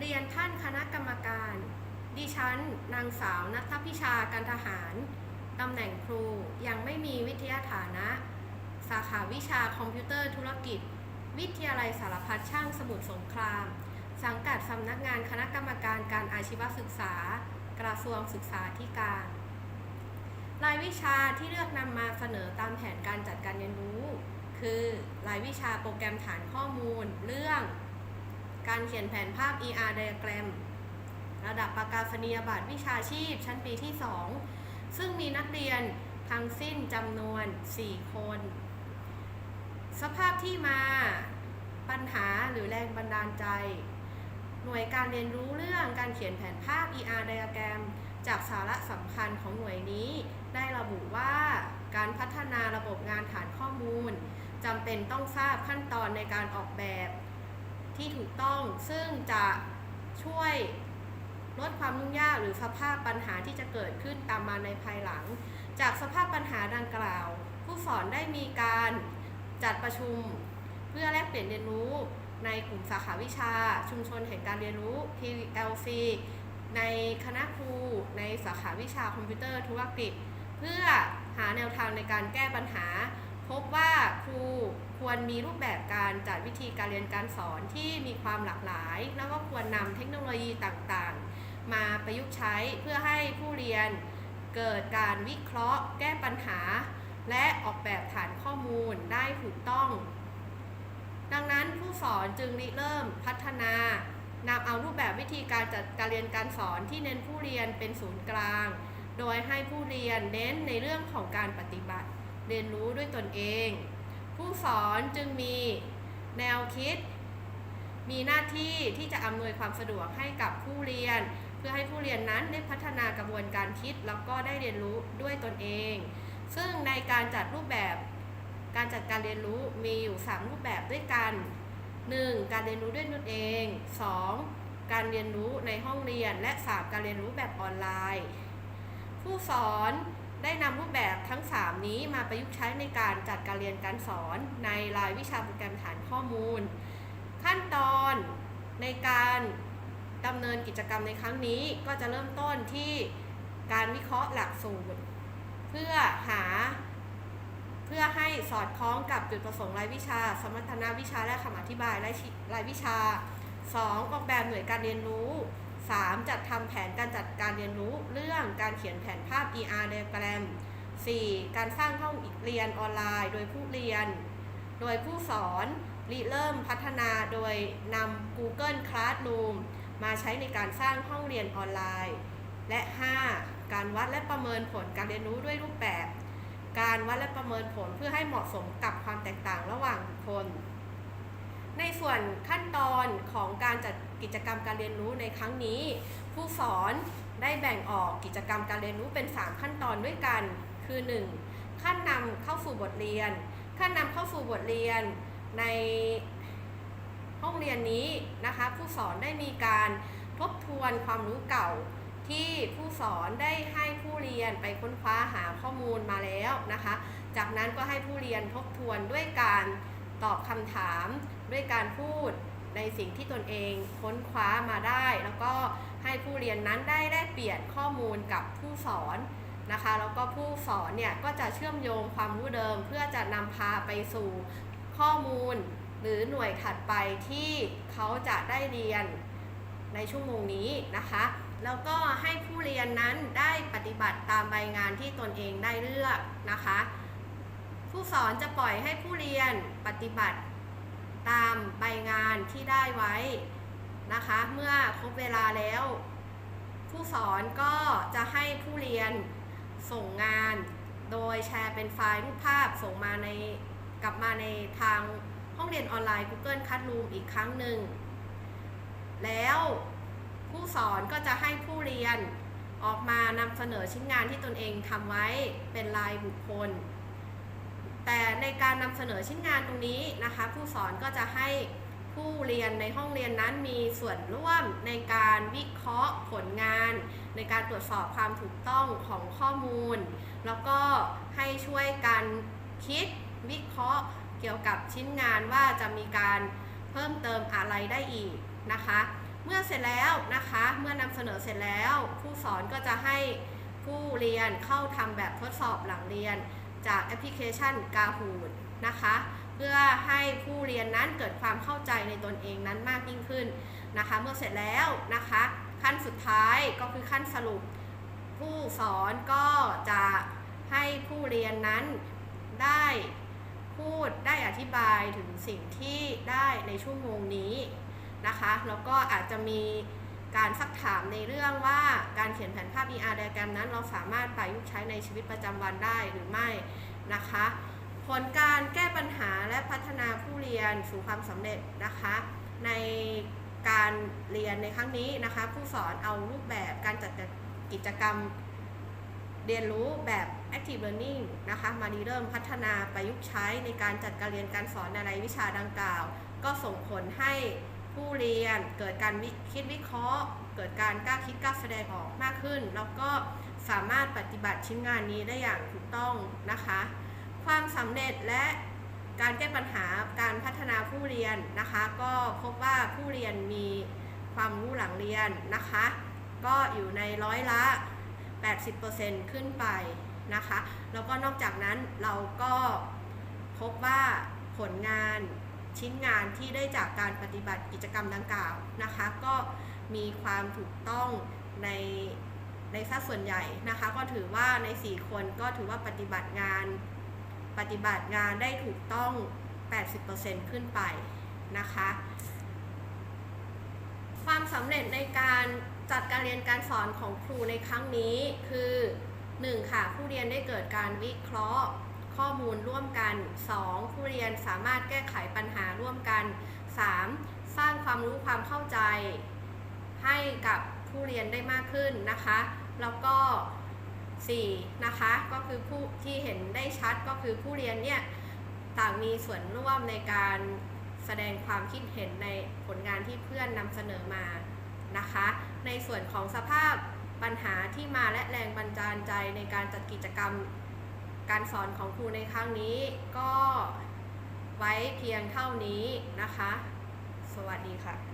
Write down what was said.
เรียนท่านคณะกรรมการ ดิฉัน นางสาวนัทพิชาการทหาร ตำแหน่งครูยังไม่มีวิทยาฐานะ สาขาวิชาคอมพิวเตอร์ธุรกิจ วิทยาลัยสารพัดช่างสมุทรสงคราม สังกัดสำนักงานคณะกรรมการการอาชีวศึกษา กระทรวงศึกษาธิการ รายวิชาที่เลือกนำมาเสนอตามแผนการจัดการเรียนรู้ คือรายวิชาโปรแกรมฐานข้อมูล เรื่อง การเขียนแผนภาพ ER diagram ระดับประกาศนียบัตรวิชาชีพชั้นปีที่ 2 ซึ่งมีนักเรียนทั้งสิ้นจำนวน 4 คน สภาพที่มาปัญหาหรือแรงบันดาลใจ หน่วยการเรียนรู้เรื่องการเขียนแผนภาพ ER diagram จากสาระสำคัญของหน่วยนี้ ได้ระบุว่าการพัฒนาระบบงานฐานข้อมูลจำเป็นต้องทราบขั้นตอนในการออกแบบ ที่ถูกต้อง ซึ่งจะช่วยลดความยุ่งยากหรือสภาพปัญหาที่จะเกิดขึ้นตามมาในภายหลัง จากสภาพปัญหาดังกล่าว ผู้สอนได้มีการจัดประชุม เพื่อแลกเปลี่ยนเรียนรู้ในกลุ่มสาขาวิชา ชุมชนแห่งการเรียนรู้ PLC ในคณะครู ในสาขาวิชาคอมพิวเตอร์ธุรกิจ เพื่อหาแนวทางในการแก้ปัญหา พบว่าครูควรมีรูปแบบการจัดวิธีการเรียนการสอนที่มีความหลากหลาย แล้วก็ควรนำเทคโนโลยีต่างๆ มาประยุกต์ใช้เพื่อให้ผู้เรียนเกิดการวิเคราะห์ แก้ปัญหา และออกแบบฐานข้อมูลได้ถูกต้อง ดังนั้นผู้สอนจึงริเริ่มพัฒนานำเอารูปแบบวิธีการจัดการเรียนการสอนที่เน้นผู้เรียนเป็นศูนย์กลาง โดยให้ผู้เรียนเน้นในเรื่องของการปฏิบัติ เรียนรู้ด้วยตนเอง ผู้สอนจึงมีแนวคิด มีหน้าที่ที่จะอำนวยความสะดวกให้กับผู้เรียน เพื่อให้ผู้เรียนนั้นได้พัฒนากระบวนการคิดแล้วก็ได้เรียนรู้ด้วยตนเอง ซึ่งในการจัดรูปแบบการจัดการเรียนรู้มีอยู่ 3 รูปแบบด้วยกัน 1. การเรียนรู้ด้วยตนเอง 2. การเรียนรู้ในห้องเรียน และ 3. การเรียนรู้แบบออนไลน์ ผู้สอน ได้นำรูปแบบทั้ง 3 นี้มาประยุกต์ใช้ในการจัดการเรียนการสอนในรายวิชาโปรแกรมฐานข้อมูล ขั้นตอนในการดำเนินกิจกรรมในครั้งนี้ก็จะเริ่มต้นที่การวิเคราะห์หลักสูตร เพื่อหา เพื่อให้สอดคล้องกับจุดประสงค์รายวิชา สมรรถนะวิชาและคำอธิบายรายชิรายวิชา 2. ออกแบบหน่วยการเรียนรู้ 3. จัดทำแผนการจัดการเรียนรู้เรื่องการเขียนแผนภาพ ER diagram 4. การสร้างห้องเรียนออนไลน์ โดยผู้เรียน โดยผู้สอนริเริ่มพัฒนาโดยนำ Google Classroom มาใช้ในการสร้างห้องเรียนออนไลน์ และ 5. การวัดและประเมินผลการเรียนรู้ด้วยรูปแบบ การวัดและประเมินผลเพื่อให้เหมาะสมกับความแตกต่างระหว่างบุคคล ในส่วนขั้นตอนของการจัด กิจกรรมการเรียนรู้ในครั้งนี้ ผู้สอนได้แบ่งออกกิจกรรมการเรียนรู้เป็น 3 ขั้นตอนด้วยกัน คือ 1. ขั้นนำเข้าสู่บทเรียน ขั้นนำเข้าสู่บทเรียนในห้องเรียนนี้นะคะ ผู้สอนได้มีการทบทวนความรู้เก่าที่ผู้สอนได้ให้ผู้เรียนไปค้นคว้าหาข้อมูลมาแล้วนะคะ จากนั้นก็ให้ผู้เรียนทบทวนด้วยการตอบคำถามด้วยการพูด ในสิ่งที่ตนเองค้นคว้ามาได้ แล้วก็ให้ผู้เรียนนั้นได้แลกเปลี่ยนข้อมูลกับผู้สอนนะคะแล้วก็ผู้สอนเนี่ยก็จะเชื่อมโยงความรู้เดิม เพื่อจะนำพาไปสู่ข้อมูล หรือหน่วยถัดไปที่เขาจะได้เรียนในชั่วโมงนี้นะคะ แล้วก็ให้ผู้เรียนนั้นได้ปฏิบัติตามใบงานที่ตนเองได้เลือกนะคะ ผู้สอนจะปล่อยให้ผู้เรียนปฏิบัติ ตามใบงานที่ได้ไว้นะคะ เมื่อครบเวลาแล้ว ผู้สอนก็จะให้ผู้เรียนส่งงาน โดยแชร์เป็นไฟล์รูปภาพส่งมาในกลับมาในทางห้องเรียนออนไลน์ Google Classroom อีกครั้งหนึ่ง แล้วผู้สอนก็จะให้ผู้เรียนออกมานำเสนอชิ้นงานที่ตนเองทำไว้เป็นลายบุคคล แต่ในการนำเสนอชิ้นงานตรงนี้นะคะ ผู้สอนก็จะให้ผู้เรียนในห้องเรียนนั้นมีส่วนร่วมในการวิเคราะห์ผลงาน ในการตรวจสอบความถูกต้องของข้อมูล แล้วก็ให้ช่วยกันคิดวิเคราะห์เกี่ยวกับชิ้นงานว่าจะมีการเพิ่มเติมอะไรได้อีกนะคะ เมื่อเสร็จแล้วนะคะเมื่อนำเสนอเสร็จแล้ว ผู้สอนก็จะให้ผู้เรียนเข้าทำแบบทดสอบหลังเรียน จากแอปพลิเคชัน Kahoot นะคะ เพื่อให้ผู้เรียนนั้นเกิดความเข้าใจในตนเองนั้นมากยิ่งขึ้นนะคะ เมื่อเสร็จแล้วนะคะ ขั้นสุดท้ายก็คือขั้นสรุป ผู้สอนก็จะให้ผู้เรียนนั้นได้พูดได้อธิบายถึงสิ่งที่ได้ในชั่วโมงนี้นะคะ แล้วก็อาจจะมี การซักถามในเรื่องว่าการเขียนแผนภาพ ER ไดแกรมนั้นเราสามารถประยุกต์ใช้ในชีวิตประจำวันได้หรือไม่นะคะ ผลการแก้ปัญหาและพัฒนาผู้เรียนสู่ความสำเร็จนะคะ ในการเรียนในครั้งนี้นะคะ ผู้สอนเอารูปแบบการจัดกิจกรรมเรียนรู้แบบ active learning นะคะ มาดีเริ่มพัฒนาประยุกต์ใช้ในการจัดการเรียนการสอนในรายวิชาดังกล่าว ก็ส่งผลให้ ผู้เรียนเกิดการคิดวิเคราะห์ เกิดการกล้าคิดกล้าแสดงออกมากขึ้น แล้วก็สามารถปฏิบัติชิ้นงานนี้ได้อย่างถูกต้องนะคะ ความสำเร็จและการแก้ปัญหาการพัฒนาผู้เรียนนะคะ ก็พบว่าผู้เรียนมีความรู้หลังเรียนนะคะ ก็อยู่ในร้อยละ 80%ขึ้นไปนะคะ แล้วก็นอกจากนั้นเราก็พบว่าผลงาน ชิ้นงานที่ได้จากการปฏิบัติกิจกรรมดังกล่าวนะคะ ก็มีความถูกต้องในในสัดส่วนใหญ่นะคะ ก็ถือว่าใน 4 คนก็ถือว่าปฏิบัติงานปฏิบัติงานได้ถูกต้อง 80%ขึ้นไปนะคะ ความสำเร็จในการจัดการเรียนการสอนของครูในครั้งนี้คือ 1. ค่ะผู้เรียนได้เกิดการวิเคราะห์ ข้อมูลร่วมกัน 2. ผู้เรียนสามารถแก้ไขปัญหาร่วมกัน 3. สร้างความรู้ความเข้าใจ ให้กับผู้เรียนได้มากขึ้นนะคะ แล้วก็ 4. นะคะก็คือผู้ที่เห็นได้ชัดก็คือผู้เรียนเนี่ยต่างมีส่วนร่วมในการแสดงความคิดเห็นในผลงานที่เพื่อนนำเสนอมานะคะ ในส่วนของสภาพปัญหาที่มาและแรงบันดาลใจในการจัดกิจกรรม การสอนของครูในครั้งนี้ก็ไว้เพียงเท่านี้นะคะ สวัสดีค่ะ